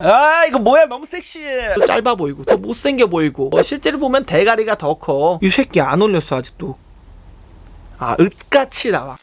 아 이거 뭐야? 너무 섹시해. 또 짧아 보이고 더 못생겨 보이고. 어, 실제로 보면 대가리가 더 커. 이 새끼 안 올렸어 아직도. 아 으같이 나와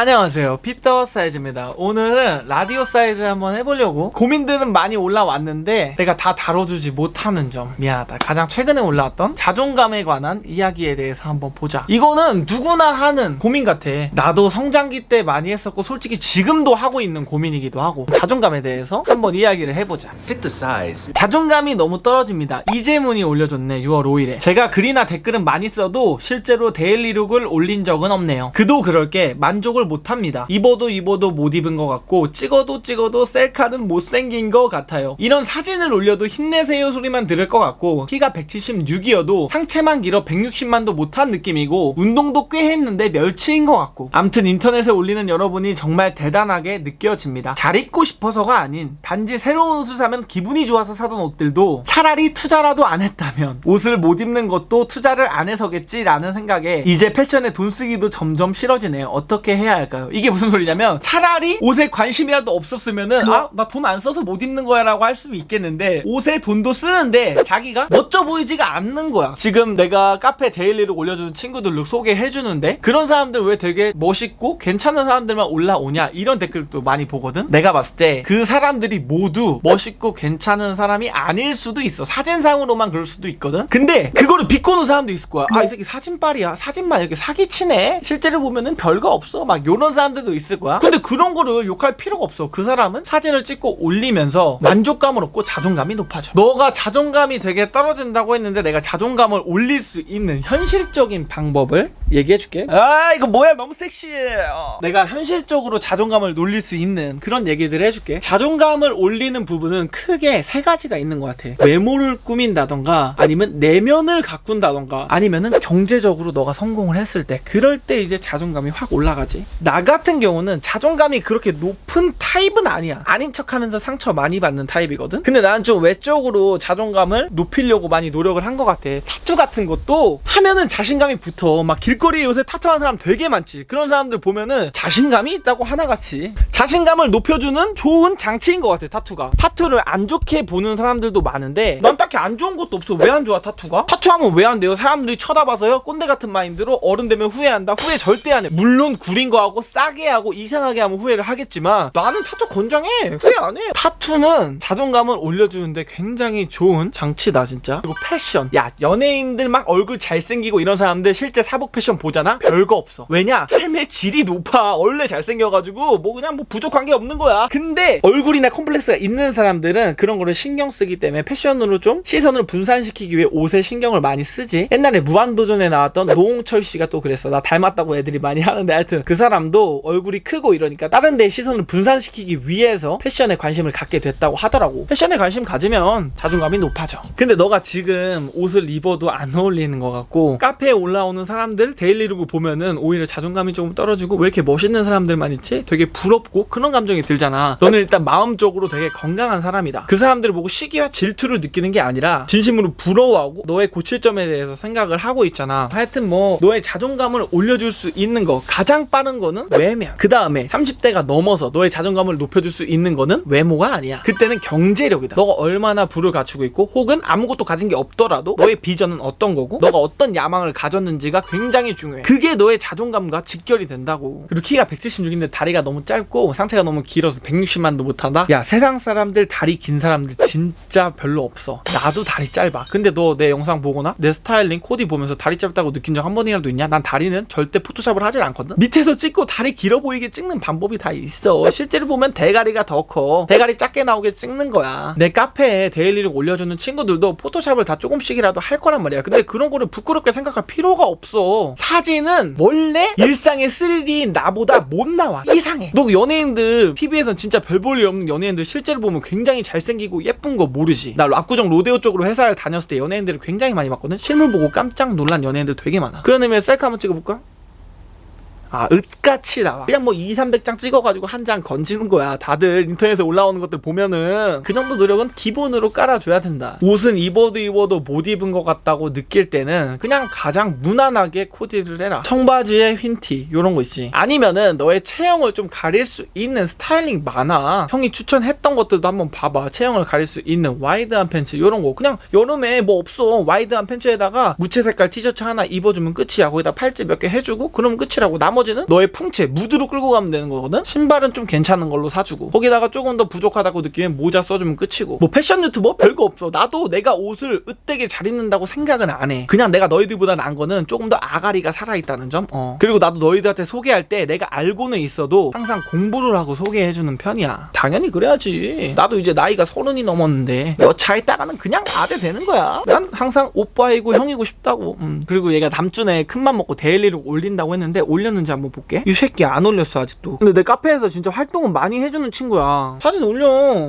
안녕하세요 피터 사이즈입니다 오늘은 라디오 사이즈 한번 해보려고 고민들은 많이 올라왔는데 내가 다 다뤄주지 못하는 점 미안하다 가장 최근에 올라왔던 자존감에 관한 이야기에 대해서 한번 보자 이거는 누구나 하는 고민 같아 나도 성장기 때 많이 했었고 솔직히 지금도 하고 있는 고민이기도 하고 자존감에 대해서 한번 이야기를 해보자 the size. 자존감이 너무 떨어집니다. 이재문이 올려줬네 6월 5일에. 제가 글이나 댓글은 많이 써도 실제로 데일리룩을 올린 적은 없네요. 그도 그럴 게 만족을 못합니다. 입어도 입어도 못 입은 것 같고 찍어도 찍어도 셀카는 못생긴 것 같아요. 이런 사진을 올려도 힘내세요 소리만 들을 것 같고 키가 176이어도 상체만 길어 160만도 못한 느낌이고 운동도 꽤 했는데 멸치인 것 같고 암튼 인터넷에 올리는 여러분이 정말 대단하게 느껴집니다. 잘 입고 싶어서가 아닌 단지 새로운 옷을 사면 기분이 좋아서 사던 옷들도 차라리 투자라도 안 했다면 옷을 못 입는 것도 투자를 안 해서겠지라는 생각에 이제 패션에 돈 쓰기도 점점 싫어지네요. 어떻게 해야 할까요? 이게 무슨 소리냐면 차라리 옷에 관심이라도 없었으면은 아 나 돈 안 써서 못 입는 거야라고 할 수도 있겠는데 옷에 돈도 쓰는데 자기가 멋져 보이지가 않는 거야. 지금 내가 카페 데일리를 올려주는 친구들로 소개해 주는데 그런 사람들 왜 되게 멋있고 괜찮은 사람들만 올라오냐 이런 댓글도 많이 보거든. 내가 봤을 때 그 사람들이 모두 멋있고 괜찮은 사람이 아닐 수도 있어. 사진상으로만 그럴 수도 있거든. 근데 그거를 비꼬는 사람도 있을 거야. 아 이 새끼 사진빨이야. 사진만 이렇게 사기치네. 실제로 보면은 별거 없어. 막 요런 사람들도 있을 거야. 근데 그런 거를 욕할 필요가 없어. 그 사람은 사진을 찍고 올리면서 만족감을 얻고 자존감이 높아져. 너가 자존감이 되게 떨어진다고 했는데 내가 자존감을 올릴 수 있는 현실적인 방법을 얘기해 줄게. 아, 이거 뭐야? 너무 섹시해. 어. 내가 현실적으로 자존감을 놀릴 수 있는 그런 얘기들을 해줄게. 자존감을 올리는 부분은 크게 세 가지가 있는 것 같아. 외모를 꾸민다던가 아니면 내면을 가꾼다던가 아니면은 경제적으로 너가 성공을 했을 때 그럴 때 이제 자존감이 확 올라가지. 나 같은 경우는 자존감이 그렇게 높은 타입은 아니야. 아닌 척 하면서 상처 많이 받는 타입이거든. 근데 나는 좀 외적으로 자존감을 높이려고 많이 노력을 한 것 같아. 타투 같은 것도 하면은 자신감이 붙어. 막 길거리에 요새 타투하는 사람 되게 많지. 그런 사람들 보면은 자신감이 있다고 하나같이 자신감을 높여주는 좋은 장치인 것 같아. 타투가. 타투를 안 좋게 보는 사람들도 많은데 난 딱히 안 좋은 것도 없어. 왜 안 좋아 타투가? 타투하면 왜 안 돼요? 사람들이 쳐다봐서요. 꼰대 같은 마인드로 어른 되면 후회한다. 후회 절대 안 해. 물론 구린 거 하고 싸게 하고 이상하게 하면 후회를 하겠지만 나는 타투 권장해. 후회 안 해. 타투는 자존감을 올려주는데 굉장히 좋은 장치다 진짜. 그리고 패션. 야 연예인들 막 얼굴 잘생기고 이런 사람들 실제 사복 패션 보잖아. 별거 없어. 왜냐? 삶의 질이 높아. 원래 잘생겨가지고 뭐 그냥 뭐 부족한 게 없는 거야. 근데 얼굴이나 컴플렉스가 있는 사람들은 그런 거를 신경 쓰기 때문에 패션으로 좀 시선을 분산시키기 위해 옷에 신경을 많이 쓰지. 옛날에 무한도전에 나왔던 노홍철 씨가 또 그랬어. 나 닮았다고 애들이 많이 하는데 하여튼 그 사람 도 얼굴이 크고 이러니까 다른 데 시선을 분산시키기 위해서 패션에 관심을 갖게 됐다고 하더라고. 패션에 관심 가지면 자존감이 높아져. 근데 너가 지금 옷을 입어도 안 어울리는 것 같고 카페에 올라오는 사람들 데일리룩을 보면은 오히려 자존감이 조금 떨어지고 왜 이렇게 멋있는 사람들만 있지? 되게 부럽고 그런 감정이 들잖아. 너는 일단 마음적으로 되게 건강한 사람이다. 그 사람들을 보고 시기와 질투를 느끼는 게 아니라 진심으로 부러워하고 너의 고칠 점에 대해서 생각을 하고 있잖아. 하여튼 뭐 너의 자존감을 올려줄 수 있는 거 가장 빠른 거는 외면. 그 다음에 30대가 넘어서 너의 자존감을 높여줄 수 있는 거는 외모가 아니야. 그때는 경제력이다. 너가 얼마나 부를 갖추고 있고 혹은 아무것도 가진 게 없더라도 너의 비전은 어떤 거고 너가 어떤 야망을 가졌는지가 굉장히 중요해. 그게 너의 자존감과 직결이 된다고. 그리고 키가 176인데 다리가 너무 짧고 상체가 너무 길어서 160만도 못하다? 야 세상 사람들 다리 긴 사람들 진짜 별로 없어. 나도 다리 짧아. 근데 너 내 영상 보거나 내 스타일링 코디 보면서 다리 짧다고 느낀 적 한 번이라도 있냐? 난 다리는 절대 포토샵을 하진 않거든. 밑에서 찍고 다리 길어 보이게 찍는 방법이 다 있어. 실제로 보면 대가리가 더 커. 대가리 작게 나오게 찍는 거야. 내 카페에 데일리를 올려주는 친구들도 포토샵을 다 조금씩이라도 할 거란 말이야. 근데 그런 거를 부끄럽게 생각할 필요가 없어. 사진은 원래 일상의 3D인 나보다 못 나와. 이상해. 너 연예인들 TV에선 진짜 별 볼일 없는 연예인들 실제로 보면 굉장히 잘생기고 예쁜 거 모르지. 나 압구정 로데오 쪽으로 회사를 다녔을 때 연예인들을 굉장히 많이 봤거든. 실물 보고 깜짝 놀란 연예인들 되게 많아. 그런 의미에서 셀카 한번 찍어볼까? 아 읒같이 나와. 그냥 뭐 2, 300장 찍어가지고 한 장 건지는 거야. 다들 인터넷에 올라오는 것들 보면은 그 정도 노력은 기본으로 깔아줘야 된다. 옷은 입어도 입어도 못 입은 것 같다고 느낄 때는 그냥 가장 무난하게 코디를 해라. 청바지에 흰티 요런 거 있지. 아니면은 너의 체형을 좀 가릴 수 있는 스타일링 많아 형이 추천했던 것들도 한번 봐봐. 체형을 가릴 수 있는 와이드한 팬츠 요런 거. 그냥 여름에 뭐 없어. 와이드한 팬츠에다가 무채 색깔 티셔츠 하나 입어주면 끝이야. 거기다 팔찌 몇 개 해주고 그러면 끝이라고. 나머 지는 너의 풍채 무드로 끌고 가면 되는 거거든? 신발은 좀 괜찮은 걸로 사주고. 거기다가 조금 더 부족하다고 느끼면 모자 써주면 끝이고. 뭐 패션 유튜버? 별거 없어. 나도 내가 옷을 으되게 잘 입는다고 생각은 안 해. 그냥 내가 너희들보다 나은 거는 조금 더 아가리가 살아있다는 점? 어. 그리고 나도 너희들한테 소개할 때 내가 알고는 있어도 항상 공부를 하고 소개해주는 편이야. 당연히 그래야지. 나도 이제 나이가 서른이 넘었는데 여차에 따가는 그냥 아재 되는 거야. 난 항상 오빠이고 형이고 싶다고. 음. 그리고 얘가 남준에 큰맘 먹고 데일리로 올린다고 했는데 올렸는지 한번 볼게. 이 새끼 안 올렸어 아직도. 근데 내 카페에서 진짜 활동은 많이 해주는 친구야. 사진 올려.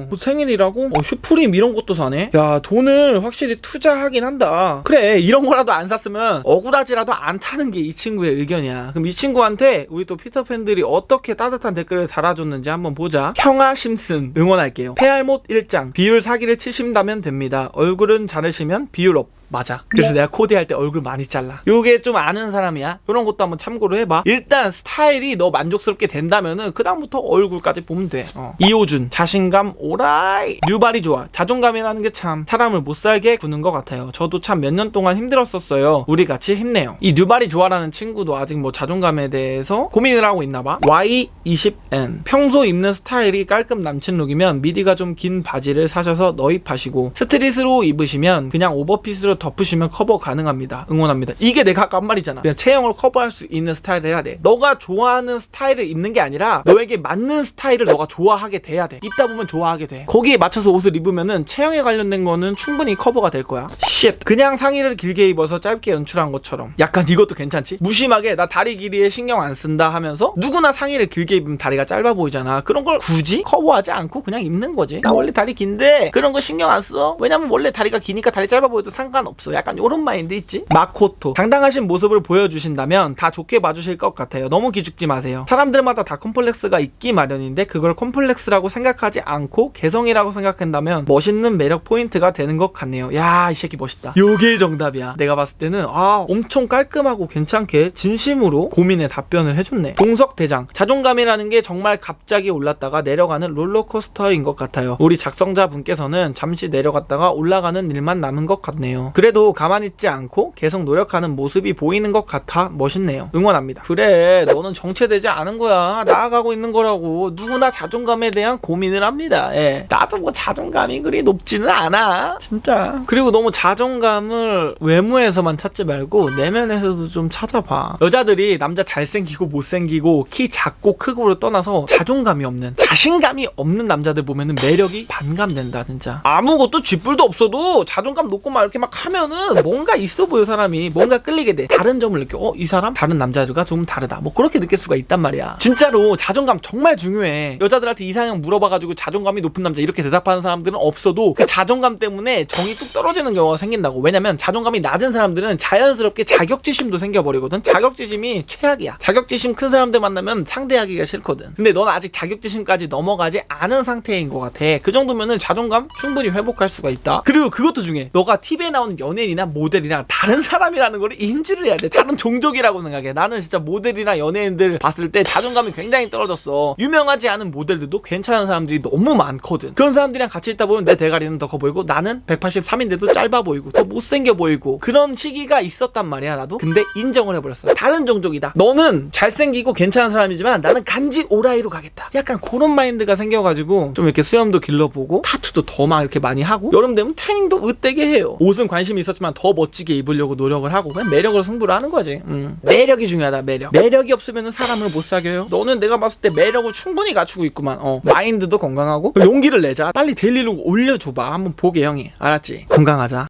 뭐 생일이라고? 어, 슈프림 이런 것도 사네? 야 돈을 확실히 투자하긴 한다. 그래 이런 거라도 안 샀으면 억울하지라도 않다는 게 이 친구의 의견이야. 그럼 이 친구한테 우리 또 피터팬들이 어떻게 따뜻한 댓글을 달아줬는지 한번 보자. 형아 심슨 응원할게요. 폐알못 1장. 비율 사기를 치신다면 됩니다. 얼굴은 자르시면 비율 업 맞아. 그래서 내가 코디할 때 얼굴 많이 잘라. 요게 좀 아는 사람이야. 이런 것도 한번 참고로 해봐. 일단 스타일이 너 만족스럽게 된다면은 그다음부터 얼굴까지 보면 돼. 어. 이호준 자신감 오라이. 뉴발이 좋아. 자존감이라는 게 참 사람을 못 살게 구는 것 같아요. 저도 참 몇 년 동안 힘들었었어요. 우리 같이 힘내요. 이 뉴발이 좋아라는 친구도 아직 뭐 자존감에 대해서 고민을 하고 있나 봐. Y20N 평소 입는 스타일이 깔끔 남친 룩이면 미디가 좀 긴 바지를 사셔서 너입하시고 스트릿으로 입으시면 그냥 오버핏으로 덮으시면 커버 가능합니다. 응원합니다. 이게 내가 아까 한 말이잖아. 그냥 체형을 커버할 수 있는 스타일을 해야 돼. 너가 좋아하는 스타일을 입는 게 아니라 너에게 맞는 스타일을 너가 좋아하게 돼야 돼. 입다 보면 좋아하게 돼. 거기에 맞춰서 옷을 입으면은 체형에 관련된 거는 충분히 커버가 될 거야. 쉣. 그냥 상의를 길게 입어서 짧게 연출한 것처럼. 약간 이것도 괜찮지? 무심하게 나 다리 길이에 신경 안 쓴다 하면서 누구나 상의를 길게 입으면 다리가 짧아 보이잖아. 그런 걸 굳이 커버하지 않고 그냥 입는 거지. 나 원래 다리 긴데 그런 거 신경 안 써. 왜냐면 원래 다리가 기니까 다리 짧아 보여도 상관없어. 약간 요런 마인드 있지? 마코토. 당당하신 모습을 보여주신다면 다 좋게 봐주실 것 같아요. 너무 기죽지 마세요. 사람들마다 다 컴플렉스가 있기 마련인데 그걸 컴플렉스라고 생각하지 않고 개성이라고 생각한다면 멋있는 매력 포인트가 되는 것 같네요. 야, 이 새끼 멋있다. 요게 정답이야. 내가 봤을 때는 아, 엄청 깔끔하고 괜찮게 진심으로 고민에 답변을 해줬네. 동석 대장. 자존감이라는 게 정말 갑자기 올랐다가 내려가는 롤러코스터인 것 같아요. 우리 작성자분께서는 잠시 내려갔다가 올라가는 일만 남은 것 같네요. 그래도 가만히 있지 않고 계속 노력하는 모습이 보이는 것 같아 멋있네요. 응원합니다. 그래, 너는 정체되지 않은 거야. 나아가고 있는 거라고. 누구나 자존감에 대한 고민을 합니다. 예. 나도 뭐 자존감이 그리 높지는 않아. 진짜. 그리고 너무 자존감을 외모에서만 찾지 말고 내면에서도 좀 찾아봐. 여자들이 남자 잘생기고 못생기고 키 작고 크고를 떠나서 자존감이 없는 자신감이 없는 남자들 보면은 매력이 반감된다 진짜. 아무것도 쥐뿔도 없어도 자존감 높고 막 이렇게 막 하면은 뭔가 있어 보여 사람이 뭔가 끌리게 돼. 다른 점을 느껴. 어, 이 사람 다른 남자들과 좀 다르다. 뭐 그렇게 느낄 수가 있단 말이야. 진짜로 자존감 정말 중요해. 여자들한테 이상형 물어봐가지고 자존감이 높은 남자 이렇게 대답하는 사람들은 없어도 그 자존감 때문에 정이 뚝 떨어지는 경우가 생긴다고. 왜냐면 자존감이 낮은 사람들은 자연스럽게 자격지심도 생겨버리거든. 자격지심이 최악이야. 자격지심 큰 사람들 만나면 상대하기가 싫거든. 근데 넌 아직 자격지심까지 넘어가지 않은 상태인 것 같아. 그 정도면은 자존감 충분히 회복할 수가 있다. 그리고 그것도 중요해. 너가 TV에 나오는 연예인이나 모델이랑 다른 사람이라는 걸 인지를 해야 돼. 다른 종족이라고 생각해. 나는 진짜 모델이나 연예인들 봤을 때 자존감이 굉장히 떨어졌어. 유명하지 않은 모델들도 괜찮은 사람들이 너무 많거든. 그런 사람들이랑 같이 있다 보면 내 대가리는 더 커 보이고 나는 183인데도 짧아 보이고 더 못생겨 보이고 그런 시기가 있었단 말이야 나도. 근데 인정을 해버렸어. 다른 종족이다. 너는 잘생기고 괜찮은 사람이지만 나는 간지 오라이로 가겠다. 약간 그런 마인드가 생겨가지고 좀 이렇게 수염도 길러보고 타투도 더 막 이렇게 많이 하고 여름 되면 태닝도 으떼게 해요. 옷은 관 심이 있었지만 더 멋지게 입으려고 노력을 하고 그냥 매력으로 승부를 하는 거지. 음. 매력이 중요하다 매력. 매력이 없으면 사람을 못 사겨요. 너는 내가 봤을 때 매력을 충분히 갖추고 있구만. 어. 마인드도 건강하고 용기를 내자. 빨리 데일리로 올려줘봐. 한번 보게 형이. 알았지? 건강하자.